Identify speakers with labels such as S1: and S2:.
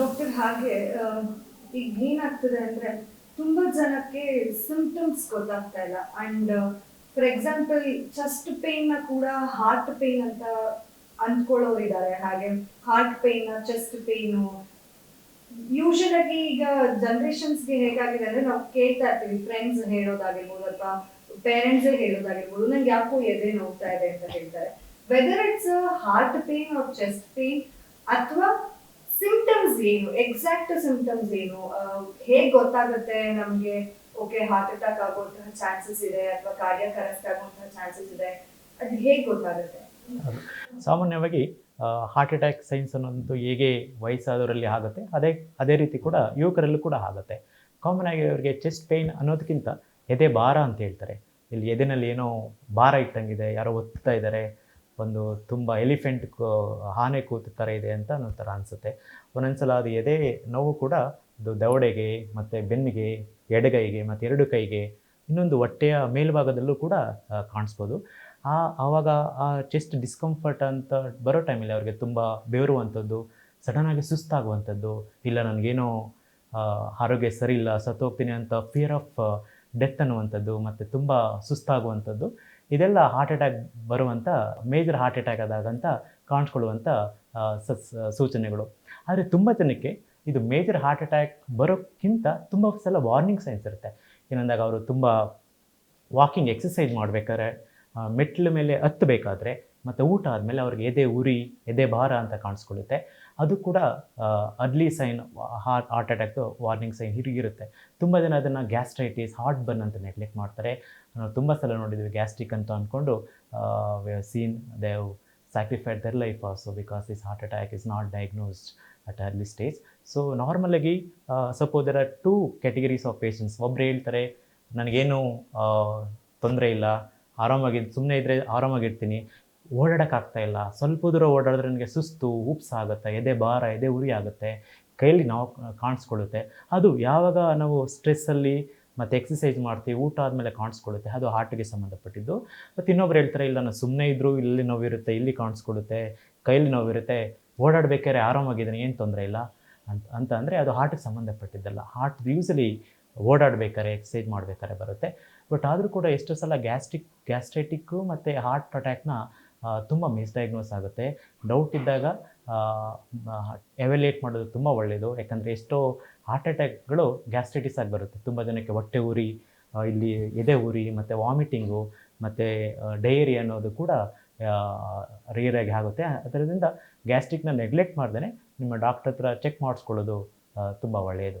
S1: Doctor ಹಾಗೆ ಈಗ ಏನಾಗ್ತದೆ ಅಂದ್ರೆ ತುಂಬಾ ಜನಕ್ಕೆ ಸಿಂಪ್ಟಮ್ಸ್ ಗೊತ್ತಾಗ್ತಾ ಇಲ್ಲ. ಅಂಡ್ ಫಾರ್ ಎಕ್ಸಾಂಪಲ್ ಚೆಸ್ಟ್ ಪೇನ್ನ ಕೂಡ ಹಾರ್ಟ್ ಪೇನ್ ಅಂತ ಅಂದ್ಕೊಳ್ಳೋರು ಇದ್ದಾರೆ ಹಾಗೆ heart pain chest pain usual ಆಗಿ ಈಗ ಜನರೇಷನ್ಸ್ಗೆ ಹೇಗಾಗಿದೆ ಅಂದ್ರೆ ನಾವು ಕೇಳ್ತಾ ಇರ್ತೀವಿ ಫ್ರೆಂಡ್ಸ್ ಹೇಳೋದಾಗಿರ್ಬೋದು ಅಥವಾ ಪೇರೆಂಟ್ಸ್ ಹೇಳೋದಾಗಿರ್ಬೋದು, ನಂಗೆ ಯಾಕೋ ಎದೆ ನೋಡ್ತಾ ಇದೆ ಅಂತ ಹೇಳ್ತಾರೆ. Whether it's heart pain or chest pain ಅಥವಾ ಏನು ಎಕ್ಸಾಕ್ಟ್ ಸಿಂಪ್ಟಮ್ಸ್ ಏನು? ಹೇಗ್ ಗೊತ್ತಾಗುತ್ತೆ ನಮ್ಗೆ ಓಕೆ ಹಾರ್ಟ್ ಅಟ್ಯಾಕ್ ಆಗುವಂತಹ ಚಾನ್ಸಸ್ ಇದೆ ಅಥವಾ ಕಾರ್ಡಿಯಕ್ ಅರೆಸ್ಟ್ ಆಗುವಂತಹ ಚಾನ್ಸಸ್ ಇದೆ? ಅದು ಹೇಗೆ ಗೊತ್ತಾಗುತ್ತೆ?
S2: ಸಾಮಾನ್ಯವಾಗಿ ಹಾರ್ಟ್ ಅಟ್ಯಾಕ್ ಸೈನ್ಸ್ ಅನ್ನೋದು ಹೇಗೆ ವಯಸ್ಸಾದವರಲ್ಲಿ ಆಗುತ್ತೆ, ಅದೇ ಅದೇ ರೀತಿ ಕೂಡ ಯುವಕರಲ್ಲೂ ಕೂಡ ಆಗುತ್ತೆ. ಕಾಮನ್ ಆಗಿ ಅವರಿಗೆ ಚೆಸ್ಟ್ ಪೇಯ್ನ್ ಅನ್ನೋದಕ್ಕಿಂತ ಎದೆ ಭಾರ ಅಂತ ಹೇಳ್ತಾರೆ. ಇಲ್ಲಿ ಎದೆನಲ್ಲಿ ಏನೋ ಭಾರ ಇಟ್ಟಂಗಿದೆ, ಯಾರೋ ಒತ್ತಾ ಇದ್ದಾರೆ ಒಂದು ತುಂಬ ಎಲಿಫೆಂಟ್ ಆನೆ ಕೂತ ಥರ ಇದೆ ಅಂತ ಅನ್ನೋ ಥರ ಅನಿಸುತ್ತೆ. ಒಂದೊಂದ್ಸಲ ಅದು ಎದೆ ನೋವು ಕೂಡ ಅದು ದವಡೆಗೆ ಮತ್ತು ಬೆನ್ನಿಗೆ, ಎಡಗೈಗೆ ಮತ್ತು ಎರಡು ಕೈಗೆ, ಇನ್ನೊಂದು ಹೊಟ್ಟೆಯ ಮೇಲ್ಭಾಗದಲ್ಲೂ ಕೂಡ ಕಾಣಿಸ್ಬೋದು. ಆ, ಆವಾಗ ಆ ಚೆಸ್ಟ್ ಡಿಸ್ಕಂಫರ್ಟ್ ಅಂತ ಬರೋ ಟೈಮಲ್ಲಿ ಅವ್ರಿಗೆ ತುಂಬ ಬೆವರುವಂಥದ್ದು ಸಡನ್ನಾಗಿ ಸುಸ್ತಾಗುವಂಥದ್ದು, ಇಲ್ಲ ನನಗೇನೋ ಆರೋಗ್ಯ ಸರಿ ಇಲ್ಲ ಸತ್ತೋಗ್ತೀನಿ ಅಂತ ಫಿಯರ್ ಆಫ್ ಡೆತ್ ಅನ್ನುವಂಥದ್ದು ಮತ್ತು ತುಂಬ ಸುಸ್ತಾಗುವಂಥದ್ದು. ಇದೆಲ್ಲ ಹಾರ್ಟ್ ಅಟ್ಯಾಕ್ ಬರುವಂಥ ಮೇಜರ್ ಹಾರ್ಟ್ ಅಟ್ಯಾಕ್ ಆದಾಗಂತ ಕಾಣಿಸ್ಕೊಳ್ಳುವಂಥ ಸೂಚನೆಗಳು. ಆದರೆ ತುಂಬ ಜನಕ್ಕೆ ಇದು ಮೇಜರ್ ಹಾರ್ಟ್ ಅಟ್ಯಾಕ್ ಬರೋಕ್ಕಿಂತ ತುಂಬ ಸಲ ವಾರ್ನಿಂಗ್ ಸೈನ್ಸ್ ಇರುತ್ತೆ. ಏನಂದಾಗ ಅವರು ತುಂಬ ವಾಕಿಂಗ್ ಎಕ್ಸಸೈಸ್ ಮಾಡಬೇಕಾದ್ರೆ ಮೆಟ್ಲ ಮೇಲೆ ಹತ್ತಬೇಕಾದ್ರೆ ಮತ್ತು ಊಟ ಆದಮೇಲೆ ಅವ್ರಿಗೆ ಎದೆ ಉರಿ, ಎದೆ ಭಾರ ಅಂತ ಕಾಣಿಸ್ಕೊಳ್ಳುತ್ತೆ. ಅದು ಕೂಡ ಅರ್ಲಿ ಸೈನ್ ಹಾರ್ಟ್ ಹಾರ್ಟ್ ಅಟ್ಯಾಕ್ದು ವಾರ್ನಿಂಗ್ ಸೈನ್ ಹಿರಿಗಿರುತ್ತೆ. ತುಂಬ ಜನ ಅದನ್ನು ಗ್ಯಾಸ್ಟ್ರೈಟಿಸ್ ಹಾರ್ಟ್ ಬರ್ನ್ ಅಂತ ನೆಗ್ಲೆಕ್ಟ್ ಮಾಡ್ತಾರೆ. ನಾವು ತುಂಬ ಸಲ ನೋಡಿದ್ವಿ ಗ್ಯಾಸ್ಟ್ರಿಕ್ ಅಂತ ಅಂದ್ಕೊಂಡು seen they've sacrificed their life also because this heart attack is not diagnosed at early stage so ನಾರ್ಮಲಾಗಿ suppose there are two categories of patients ಒಬ್ಬರು ಹೇಳ್ತಾರೆ, ನನಗೇನು ತೊಂದರೆ ಇಲ್ಲ ಆರಾಮಾಗಿ ಸುಮ್ಮನೆ ಇದ್ದರೆ ಆರಾಮಾಗಿರ್ತೀನಿ ಇಲ್ಲ. ಸ್ವಲ್ಪ ದೂರ ಓಡಾಡಿದ್ರೆ ನನಗೆ ಸುಸ್ತು, ಉಪ್ಸ ಆಗುತ್ತೆ, ಎದೆ ಭಾರ, ಎದೆ ಉರಿ ಆಗುತ್ತೆ, ಕೈಯಲ್ಲಿ ನಾವು ಕಾಣಿಸ್ಕೊಳ್ಳುತ್ತೆ. ಅದು ಯಾವಾಗ ನಾವು ಸ್ಟ್ರೆಸ್ಸಲ್ಲಿ ಮತ್ತು ಎಕ್ಸಸೈಸ್ ಮಾಡ್ತೀವಿ, ಊಟ ಆದಮೇಲೆ ಕಾಣಿಸ್ಕೊಳ್ಳುತ್ತೆ. ಅದು ಹಾರ್ಟಿಗೆ ಸಂಬಂಧಪಟ್ಟಿದ್ದು. ಮತ್ತು ಇನ್ನೊಬ್ರು ಹೇಳ್ತಾರೆ, ಇಲ್ಲ, ನಾನು ಸುಮ್ಮನೆ ಇದ್ದರೂ ಇಲ್ಲಿ ನೋವಿರುತ್ತೆ ಇಲ್ಲಿ ಕಾಣಿಸ್ಕೊಳ್ಳುತ್ತೆ, ಕೈಯಲ್ಲಿ ನೋವಿರುತ್ತೆ ಓಡಾಡಬೇಕಾದ್ರೆ ಆರಾಮಾಗಿದ್ದೀನಿ, ಏನು ತೊಂದರೆ ಇಲ್ಲ. ಅಂತ ಅಂತ ಅಂದರೆ ಅದು ಹಾರ್ಟಿಗೆ ಸಂಬಂಧಪಟ್ಟಿದ್ದಲ್ಲ. ಹಾರ್ಟ್ ಯೂಸಲಿ ಓಡಾಡಬೇಕಾದ್ರೆ ಎಕ್ಸಸೈಸ್ ಮಾಡಬೇಕಾದ್ರೆ ಬರುತ್ತೆ. ಬಟ್ ಆದರೂ ಕೂಡ ಎಷ್ಟೋ ಸಲ ಗ್ಯಾಸ್ಟ್ರಿಕ್ ಗ್ಯಾಸ್ಟ್ರೈಟಿಕ್ಕು ಮತ್ತು ಹಾರ್ಟ್ ಅಟ್ಯಾಕ್ನ ತುಂಬ ಮಿಸ್ಡಯಾಗ್ನೋಸ್ ಆಗುತ್ತೆ. ಡೌಟ್ ಇದ್ದಾಗ ಎವ್ಯಾಲ್ಯೂಯೇಟ್ ಮಾಡೋದು ತುಂಬ ಒಳ್ಳೆಯದು ಯಾಕಂದರೆ ಎಷ್ಟೋ ಹಾರ್ಟ್ ಅಟ್ಯಾಕ್ಗಳು ಗ್ಯಾಸ್ಟ್ರೈಟಿಸ್ ಆಗಿ ಬರುತ್ತೆ. ತುಂಬ ಜನಕ್ಕೆ ಹೊಟ್ಟೆ ಉರಿ ಇಲ್ಲಿ ಎದೆ ಉರಿ, ಮತ್ತು ವಾಮಿಟಿಂಗು ಮತ್ತು ಡೈರಿ ಅನ್ನೋದು ಕೂಡ ರೇರಾಗಿ ಆಗಿ ಆಗುತ್ತೆ. ಅದರಿಂದ ಗ್ಯಾಸ್ಟ್ರಿಕ್ನ ನೆಗ್ಲೆಕ್ಟ್ ಮಾಡ್ದೇ ನಿಮ್ಮ ಡಾಕ್ಟರ್ ಹತ್ರ ಚೆಕ್ ಮಾಡಿಸ್ಕೊಳ್ಳೋದು ತುಂಬ ಒಳ್ಳೆಯದು